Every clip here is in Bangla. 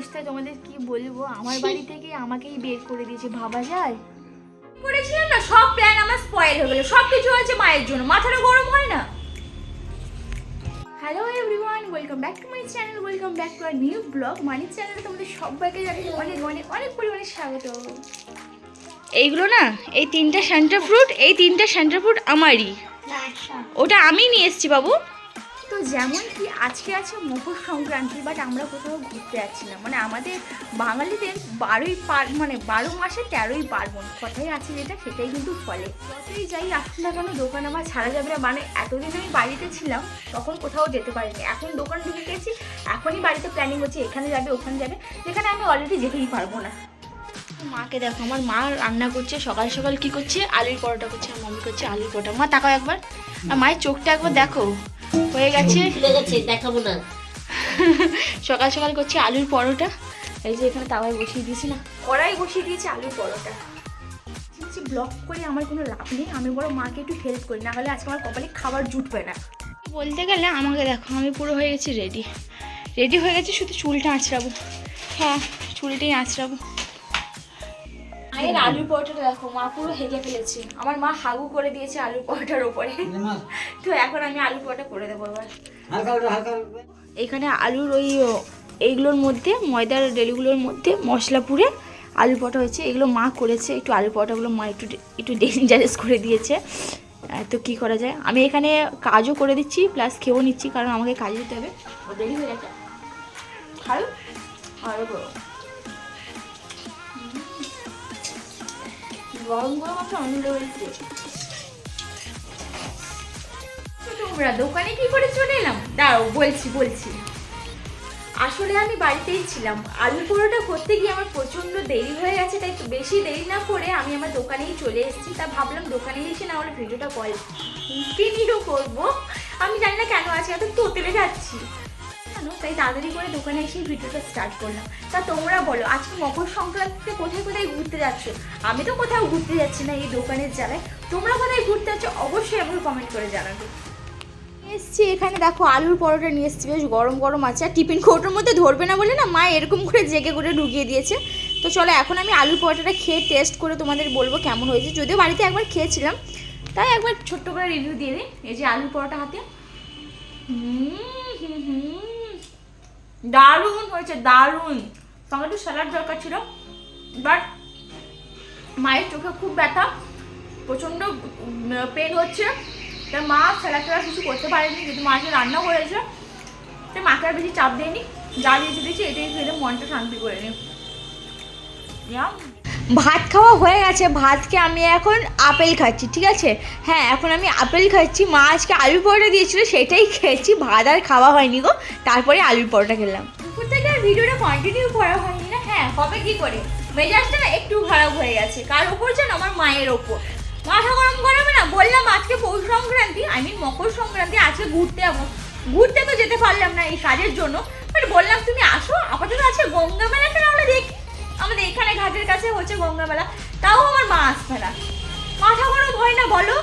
অবস্থায় তোমাদের কি বলব? আমার বাড়ি থেকে আমাকেই বের করে দিয়েছে ভাবা যায়? করেছিলাম না সব প্ল্যান আমার স্পয়েল হয়ে গেল। সব কিছু হয়েছে মায়ের জন্য মাথাটা গরম হয় না। Hello everyone welcome back to my channel welcome back to our new blog Moni চ্যানেলে তোমাদের সবাইকে জানাই অনেক অনেক অনেক পরিমাণে স্বাগত। এইগুলো না এই তিনটা সেন্টার ফ্রুট এই তিনটা সেন্টার ফ্রুট আমারই। ওটা আমি নিয়ে এসেছি বাবু। তো যেমন কি আজকে আছে মকর সংক্রান্তি বাট আমরা কোথাও ঘুরতে যাচ্ছি না। মানে আমাদের বাঙালিদের বারোই পার মানে বারো মাসে তেরোই পার্বণ। কথাই আছে যেটা, সেটাই কিন্তু ফলে যতই যাই আসুন না কেন, দোকান আমার ছাড়া যাবে না। মানে এতদিন আমি বাড়িতে ছিলাম, তখন কোথাও যেতে পারিনি। এখন দোকান ঢুকে গেছি, এখনই বাড়িতে প্ল্যানিং হচ্ছে, এখানে যাবে, ওখানে যাবে, যেখানে আমি অলরেডি যেতেই পারব না। মাকে দেখো, আমার মা রান্না করছে, সকাল সকাল কি করছে? আলুর পরোটা করছে, আর মাম্মি করছে আলুর পরোটা। মা তাকাও একবার। আর মায়ের চোখটা একবার দেখো। হয়ে গেছে। দেখাবো না। সকাল সকাল করছি আলুর পরোটা। এই যে এখানে তাওয়ায় বসিয়ে দিয়েছি না কড়াই বসিয়ে দিয়েছি আলুর পরোটা। বলছি ব্লগ করে আমার কোনো লাভ নেই। আমি বড় মাকে একটু হেল্প করি না হলে আজকে আমার কপালে খাবার জুটবে না। বলতে গেলে আমাকে দেখো আমি পুরো হয়ে গেছি রেডি রেডি হয়ে গেছি শুধু চুলটা আঁচড়াবো। হ্যাঁ চুলটাই আঁচড়াবো। মায়ের আলুর পরোটাটা দেখো মা পুরো হেগে ফেলেছে। আমার মা হাগু করে দিয়েছে আলুর পরোটার ওপরে তো এখন আমি আলুর পরোটা করে দেবো এবার। এখানে আলুর ওই এইগুলোর মধ্যে ময়দার ডেলিগুলোর মধ্যে মশলা পুড়ে আলু পরোটা হয়েছে। এগুলো মা করেছে একটু আলু পরোটাগুলো মা একটু একটু ডেঞ্জারাস করে দিয়েছে। তো কী করা যায়? আমি এখানে কাজও করে দিচ্ছি প্লাস খেয়েও নিচ্ছি কারণ আমাকে কাজ দিতে হবে। দেরি হয়ে গেছে। খাও আরও গরম গরম একটা অন্য হয়েছে তোমরা দোকানে কি করে চলে এলাম? দাঁড়াও, বলছি বলছি। আসলে আমি বাড়িতেই ছিলাম। আলু পরোটা করতে গিয়ে আমার প্রচণ্ড দেরি হয়ে গেছে, তাই বেশি দেরি না করে আমি আমার দোকানেই চলে এসেছি। তা ভাবলাম দোকানে এসে না হলে ভিডিওটা কল কন্টিনিউ করব। আমি জানি না কেন আজকে এত তোতলে যাচ্ছি। জানো? তাই তাড়াতাড়ি করে দোকানে এসে ভিডিওটা স্টার্ট করলাম। তা তোমরা বলো আজকে মকর সংক্রান্তিতে কোথায় কোথায় ঘুরতে যাচ্ছ? আমি তো কোথাও ঘুরতে যাচ্ছি না এই দোকানের জ্বালায় তোমরা কোথায় ঘুরতে যাচ্ছ অবশ্যই আমাকে কমেন্ট করে জানাবে। এসছি এখানে দেখো আলুর পরোটা নিয়ে এসছি। বেশ গরম গরম আছে। আর টিফিন কৌটোর মধ্যে ধরবে না বলে না মা এরকম করে জেগে করে ঢুকিয়ে দিয়েছে। তো চলো এখন আমি আলুর পরোটাটা খেয়ে টেস্ট করে তোমাদের বলব কেমন হয়েছে। যদিও বাড়িতে একবার খেয়েছিলাম তাই একবার ছোট্ট করে রিভিউ দিয়ে দিই। এই যে আলুর পরোটা হাতে। হুম, হুম, হুম। দারুণ হয়েছে, দারুণ। সঙ্গে একটু স্যালাড দরকার ছিল বাট মায়ের চোখে খুব ব্যথা, প্রচণ্ড পেন হচ্ছে। তাই মা স্যালাড ট্যালাড কিছু করতে পারেনি কিন্তু মা রান্না করেছে। তাই মাকে আর বেশি চাপ দেয়নি যা দিয়েছে দিয়েছি, এটাই খেলে মনটা শান্তি করে নি। ভাত খাওয়া হয়ে গেছে, ভাতকে আমি এখন আপেল খাচ্ছি, ঠিক আছে? হ্যাঁ এখন আমি আপেল খাচ্ছি, মা আজকে আলুর পরোটা দিয়েছিল, সেটাই খেয়েছি, ভাত আর খাওয়া হয়নি গো, তারপরে আলুর পরোটা খেলাম। দুপুর থেকে ভিডিওটা কন্টিনিউ করা হয়নি না হ্যাঁ হবে কি করে? মেজাজটা না একটু খারাপ হয়ে গেছে, কার ওপর যেন? আমার মায়ের ওপর মাথা গরম করাবে না? বললাম আজকে পৌষ সংক্রান্তি আই মিন মকর সংক্রান্তি, আজকে ঘুরতে যাব। ঘুরতে তো যেতে পারলাম না এই কাজের জন্য বাট বললাম তুমি আসো, আপাতত আছে গঙ্গা মেলাটা আমরা দেখি। কাছে হচ্ছে গঙ্গা মেলা তাও আমার মা আসবে না। মাথা কোনো ভয় না বলো?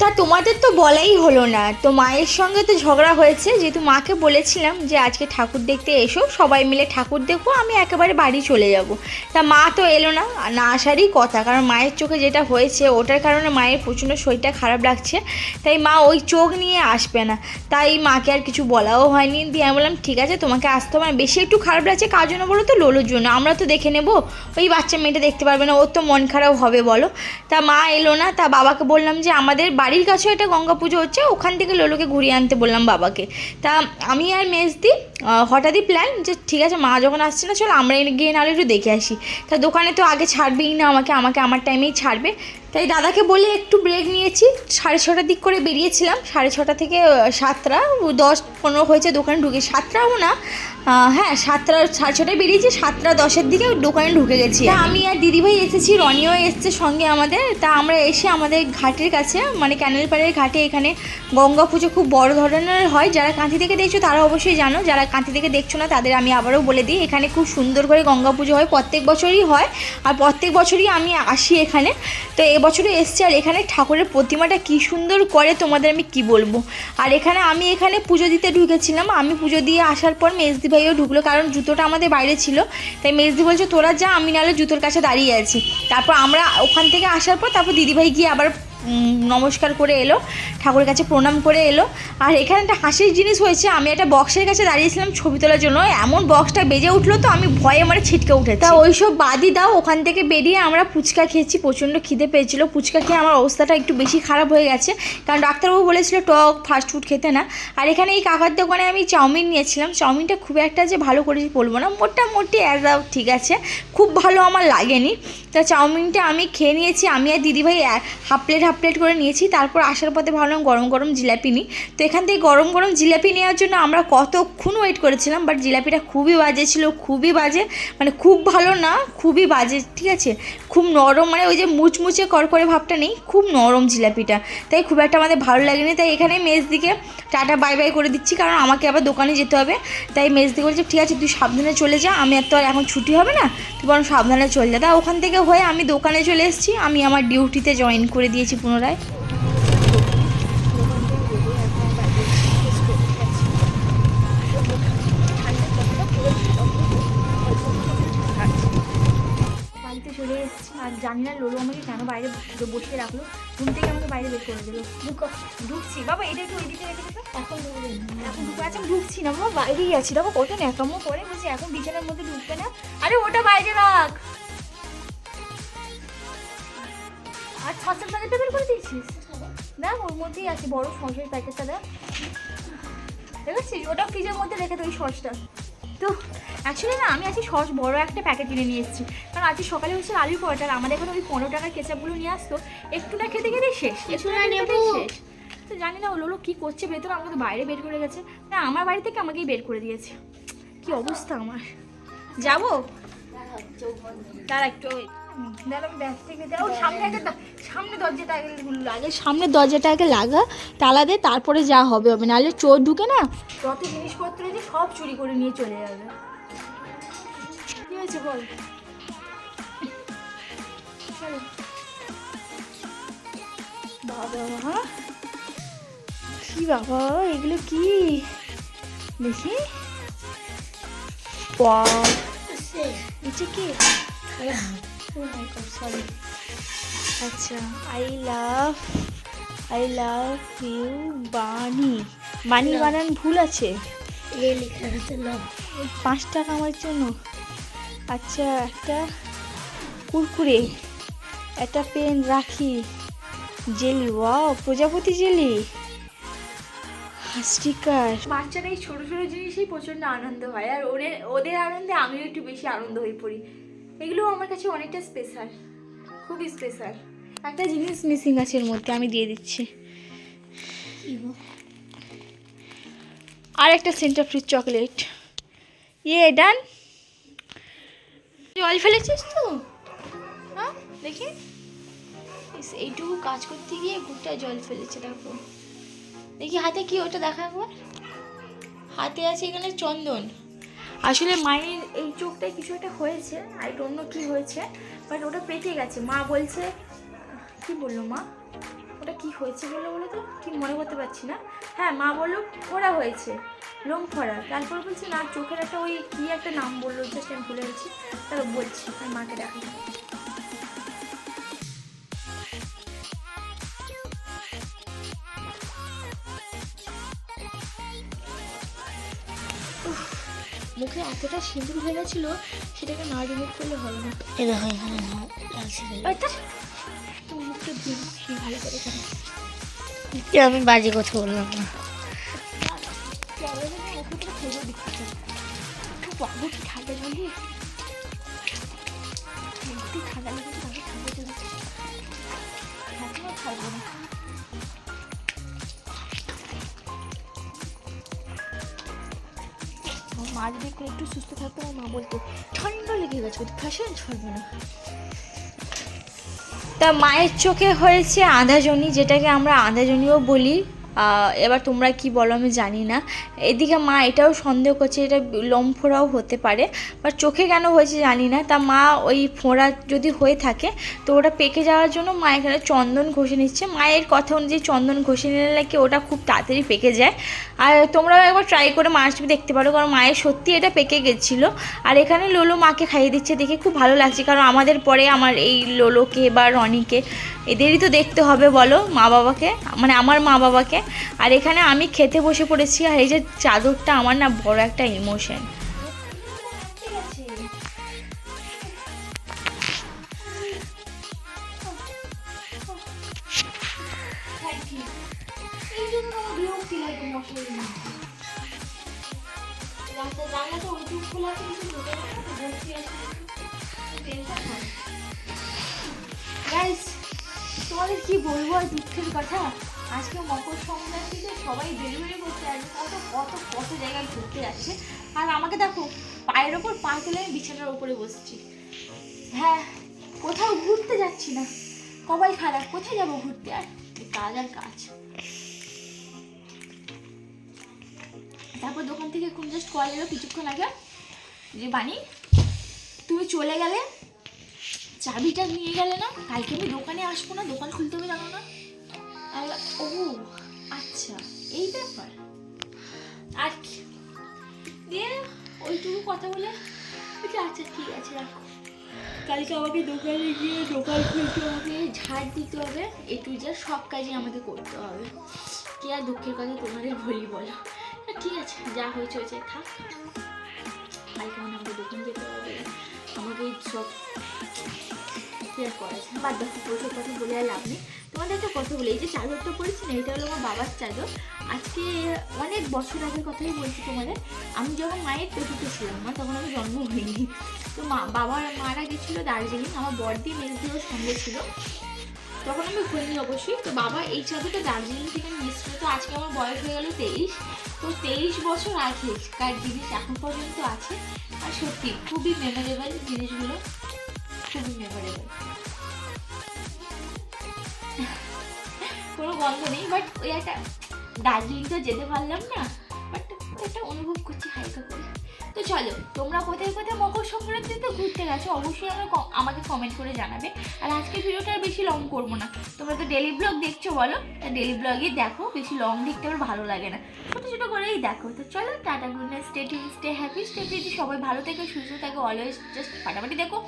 তা তোমাদের তো বলাই হলো না। তো মায়ের সঙ্গে তো ঝগড়া হয়েছে। যেহেতু মাকে বলেছিলাম যে আজকে ঠাকুর দেখতে এসো, সবাই মিলে ঠাকুর দেখব, আমি একেবারে বাড়ি চলে যাব। তা মা তো এলো না না আসারই কথা, কারণ মায়ের চোখে যেটা হয়েছে, ওটার কারণে মায়ের প্রচণ্ড শরীরটা খারাপ লাগছে। তাই মা ওই চোখ নিয়ে আসবে না। তাই মাকে আর কিছু বলাও হয়নি। দিয়ে আমি বললাম, ঠিক আছে, তোমাকে আসতে হবে। বেশি একটু খারাপ লাগছে, কার জন্য বলো তো? লোলোর জন্য। আমরা তো দেখে নেব। ওই বাচ্চা মেয়েটা দেখতে পারবে না, ওর তো মন খারাপ হবে, বলো। তা মা এলো না। তা বাবাকে বললাম যে, আমাদের বাড়ির কাছেও একটা গঙ্গা পুজো হচ্ছে, ওখান থেকে লোলোকে ঘুরিয়ে আনতে বললাম বাবাকে। তা আমি আর মেজদি হঠাৎই প্ল্যান যে ঠিক আছে, মা যখন আসছে না চলো আমরা গিয়ে নাহলে একটু দেখে আসি। তা দোকানে তো আগে ছাড়বেই না আমাকে আমাকে আমার টাইমেই ছাড়বে। তাই দাদাকে বলে একটু ব্রেক নিয়েছি, সাড়ে ছটার দিক করে বেরিয়েছিলাম, সাড়ে ছটা থেকে সাতটা, দশ পনেরো হয়েছে দোকানে ঢুকে। সাতটাও না হ্যাঁ সাতটা, সাড়ে ছটায় বেরিয়েছি, সাতটা দশের দিকে দোকানে ঢুকে গেছি আমি। আর দিদিভাই এসেছি, রনিও এসছে সঙ্গে আমাদের। তা আমরা এসে আমাদের ঘাটের কাছে মানে ক্যানেল পাড়ের ঘাটে এখানে গঙ্গা পুজো খুব বড় ধরনের হয়। যারা কাঁথি থেকে দেখছ তারা অবশ্যই জানো, যারা কাঁথি থেকে দেখছ না তাদের আমি আবারও বলে দিই, এখানে খুব সুন্দর করে গঙ্গা পুজো হয়, প্রত্যেক বছরই হয়। আর প্রত্যেক বছরই আমি আসি এখানে। তো এবছরে এসছি, আর এখানে ঠাকুরের প্রতিমাটা কি সুন্দর করে তোমাদের আমি কি বলব? আর এখানে আমি এখানে পুজো দিতে ঢুকেছিলাম। আমি পুজো দিয়ে আসার পর মেজদি ভাই দিদিভাইও ঢুকলো, কারণ জুতোটা আমাদের বাইরে ছিল। তাই মেজদি বলছে, তোরা যা, আমি নাহলে জুতোর কাছে দাঁড়িয়ে আছি। তারপর আমরা ওখান থেকে আসার পর তারপর দিদিভাই গিয়ে আবার নমস্কার করে এলো, ঠাকুরের কাছে প্রণাম করে এলো। আর এখানে একটা হাসির জিনিস হয়েছে, আমি একটা বক্সের কাছে দাঁড়িয়েছিলাম ছবি তোলার জন্য, এমন বক্সটা বেজে উঠল তো আমি ভয়ে মানে ছিটকে উঠে তা ওইসব বাদই দাও, ওখান থেকে বেরিয়ে আমরা ফুচকা খেয়েছি, প্রচণ্ড খিদে পেয়েছিল। ফুচকা খেয়ে আমার অবস্থাটা একটু বেশি খারাপ হয়ে গেছে, কারণ ডাক্তারবাবু বলেছিল টক ফাস্ট ফুড খেতে না। আর এখানে এই কাকার দোকানে আমি চাউমিন নিয়েছিলাম। চাউমিনটা খুব একটা যে ভালো করে বলব না, মোটামুটি অ্যাজ ঠিক আছে, খুব ভালো আমার লাগেনি। তা চাউমিনটা আমি খেয়ে নিয়েছি, আমি আর দিদিভাই হাফ প্লেট হাফ প্লেট করে নিয়েছি। তারপর আসার পথে ভাবলাম গরম গরম জিলাপি নিই। তো এখান থেকে গরম গরম জিলাপি নেওয়ার জন্য আমরা কতক্ষণ ওয়েট করেছিলাম? বাট জিলাপিটা খুবই বাজে ছিল, খুবই বাজে। মানে খুব ভালো না, খুবই বাজে, ঠিক আছে? খুব নরম মানে ওই যে মুচমুচে করকরে ভাবটা নেই, খুব নরম জিলাপিটা। তাই খুব একটা আমাদের ভালো লাগেনি। তাই এখানে মেজ দিকে টাটা বাই বাই করে দিচ্ছি। কারণ আমাকে আবার দোকানে যেতে হবে। তাই মেজ দিকে বলছে, ঠিক আছে, তুই সাবধানে চলে যা। আমি আর তো আর এখন ছুটি হবে না। তুই বরং সাবধানে চলে যা। তা ওখান থেকে হয়ে আমি দোকানে চলে এসেছি। আমি আমার ডিউটিতে জয়েন করে দিয়েছি পুনরায়। বাড়িতে চলে এসেছি। আর জানি না লোলো আমাকে কেন বাইরে বসে- রাখল। ঘুম থেকে আমাকে বাইরে বের করে দিল। ঢুকছি। বাবা, এটা একটু ওই দিকে রেখে দিতে। এখন এখন ঢুকে আমি ঢুকছি না। বাবা, বাইরেই আছি। দেখো কত ন্যাকামো করে। বলছি, এখন বিছানার মধ্যে ঢুকবে না। আরে, ওটা বাইরে রাখ। আর ছশোর প্যাকেটটা বের করে দিয়েছিস? না ওর মধ্যেই আছে বড় সসের প্যাকেটটা দেখ। দেখেছিস? ওটা ফ্রিজের মধ্যে রেখে ওই সসটা। তো অ্যাকচুয়ালি না আমি আজকে সস বড় একটা প্যাকেট কিনে নিয়ে এসেছি। কারণ আজকে সকালে হচ্ছে আলু পরোটা আমাদের এখানে ওই পনেরো টাকার কেচাপগুলো নিয়ে আসতো। একটু না খেতে খেতে শেষ একটু না খেতে শেষ। তো জানি না ও লোলো কী করছে? ভেতরে আমাকে তো বাইরে বের করে গেছে। না আমার বাড়ি থেকে আমাকেই বের করে দিয়েছে। কি অবস্থা আমার? যাব? দাঁড়া একটু সামনে আগে সামনে দরজাটা আগে লাগে তালা দে তারপরে যা হবে হবে। নাহলে চোর ঢুকে না যত জিনিসপত্র আছে সব চুরি করে নিয়ে চলে যাবে। কি হয়েছে বল? বাবা কি বাবা এগুলো কি? দেখি। Wow. নিচে সরি আচ্ছা I love I love you bunny bunny বানান ভুল আছে। এ লেখা আছে লাভ পাঁচ টাকা আমার জন্য। আচ্ছা একটা কুরকুরে একটা পেন রাখি। জেলি ওয়াও প্রজাপতি জেলি। স্টিকার। বাচ্চারা এই ছোটো ছোটো জিনিসেই প্রচণ্ড আনন্দ হয় আর ওদের ওদের আনন্দে আমিও একটু বেশি আনন্দ হয়ে পড়ি। এগুলো আমার কাছে অনেকটা স্পেশাল খুবই স্পেশাল একটা জিনিস মিসিং আছে এর মধ্যে আমি দিয়ে দিচ্ছি। আর একটা সেন্টার ফ্রিজ চকলেট ইয়ে ডান জল ফেলেছিস তো? হ্যাঁ দেখি। ইস, এইটুকু কাজ করতে গিয়ে গোটা জল ফেলেছে দেখো। দেখি হাতে কি ওটা দেখা একবার। হাতে আছে এখানে চন্দন। আসলে মায়ের এই চোখটায় কিছু একটা হয়েছে আই অন্য কি হয়েছে বাট ওটা পেটে গেছে। মা বলছে, কি বলল মা? ওটা কি হয়েছে বলল বলো তো? ঠিক মনে করতে পারছি না। হ্যাঁ মা বলল, ফোড়া হয়েছে লোম ফোড়া। তারপর বলছে, না, চোখের একটা ওই কি একটা নাম বলল জাস্ট আমি ভুলে গেছি তারপর বলছি মাকে দেখাই মুখে এতটা সিঁদুর হয়ে গেছিল সেটাকে না রিমুভ করলে হবে না। এ দেখো এখানে না লাগছে মুখটা দিন ভালো করে কেন আমি বাজে কথা বললাম না। ঠান্ডা ঠান্ডা মা যদি একটু একটু সুস্থ থাকতো আমার মা বলতো, ঠান্ডা লেগে গেছে ফ্যাশন ছড়বে না। তা মায়ের চোখে হয়েছে আধাজনি যেটাকে আমরা আধাজনিও বলি। এবার তোমরা কি বলো আমি জানি না। এদিকে মা এটাও সন্দেহ করছে, এটা লোম ফোড়াও হতে পারে। বা চোখে কেন হয়েছে জানি না, তা মা ওই ফোঁড়া যদি হয়ে থাকে, তো ওটা পেকে যাওয়ার জন্য মা এখানে চন্দন ঘষে নিচ্ছে। মায়ের কথা অনুযায়ী চন্দন ঘষে নিলে নাকি ওটা খুব তাড়াতাড়ি পেকে যায়। আর তোমরাও একবার ট্রাই করে মা আসবে দেখতে পারো, কারণ মায়ের সত্যি এটা পেকে গেছিল। আর এখানে লোলো মাকে খাইয়ে দিচ্ছে, দেখে খুব ভালো লাগছে, কারণ আমাদের পরে আমার এই লোলোকে বা রনিকে এদেরই তো দেখতে হবে বলো মা বাবাকে মানে আমার মা বাবাকে। আর এখানে আমি খেতে বসে পড়েছি, আর এই যে চাদরটা আমার না বড় একটা ইমোশন কি বলব আর দুঃখের কথা? আজকে মকর সংক্রান্তিতে সবাই ডেলিভারি করতে আসবে। কত কত কত জায়গায় ঘুরতে যাচ্ছে আর আমাকে দেখো, পায়ের ওপর পা তুলে আমি বিছানার ওপরে বসছি। হ্যাঁ কোথাও ঘুরতে যাচ্ছি না। কবাই খারাপ, কোথায় যাব ঘুরতে? আর কাজ আর কাজ। তারপর দোকান থেকে কোন জাস্ট কল এলো কিছুক্ষণ আগে। যে বানি তুমি চলে গেলে? চাবিটা নিয়ে গেলে না? কালকে আমি দোকানে আসব না, দোকান খুলতে হবে জানো না? আমি ও আচ্ছা এই ব্যাপার। আর কি? দিয়ে ওইটুকু কথা বলে বলছি, আচ্ছা ঠিক আছে রাখো। কালকে আমাকে দোকানে গিয়ে দোকান খুলতে হবে ঝাড় দিতে হবে একটু যা সব কাজই আমাকে করতে হবে। কি আর দুঃখের কথা তোমাদের বলি বলো। ঠিক আছে যা হয়েছে হয়েছে থাক। কালকে মানে আমাকে দোকানে যেতে হবে। আমাকে সব কি আর করা যায় বাদ বাকি কথা বলে আর লাভ নেই। তোমাদের একটা কথা বলি, এই যে চাদরটা পরেছি না, এটা হলো আমার বাবার চাদর। আজকে অনেক বছর আগের কথাই বলছি তোমাদের, আমি যখন মায়ের পেটুতে ছিলাম না তখন আমি জন্ম হইনি তো মা, বাবার মারা গেছিল দার্জিলিং, আমার বড়দি মেজদিও সঙ্গে ছিল। তখন আমি হইনি অবশ্যই। তো বাবা, এই চাদরটা দার্জিলিং থেকে নিয়ে এসেছিল তো আজকে আমার বয়স হয়ে গেল তেইশ। তো তেইশ বছর আগেকার জিনিস এখন পর্যন্ত আছে, আর সত্যি খুবই মেমোরেবল জিনিসগুলো, খুবই মেমোরেবল গন্ধ নেই বাট ওই একটা দার্জিলিং তো যেতে পারলাম না বাট একটা অনুভব করছি হালকা করে। তো চলো, তোমরা কোথায় কোথায় মকর সংক্রান্তিতে ঘুরতে গেছো, অবশ্যই আমরা আমাকে কমেন্ট করে জানাবে। আর আজকে ভিডিওটা আর বেশি লং করব না। তোমরা তো ডেলি ব্লগ দেখছ বলো, তা ডেলি ব্লগই দেখো, বেশি লং দেখতে আমার ভালো লাগে না। ছোটো ছোটো করেই দেখো। তো চলো, tata good night stay tune stay happy stay সবাই ভালো থেকো, সুস্থ থাকে অলওয়েজ জাস্ট ফাটাফাটি দেখো।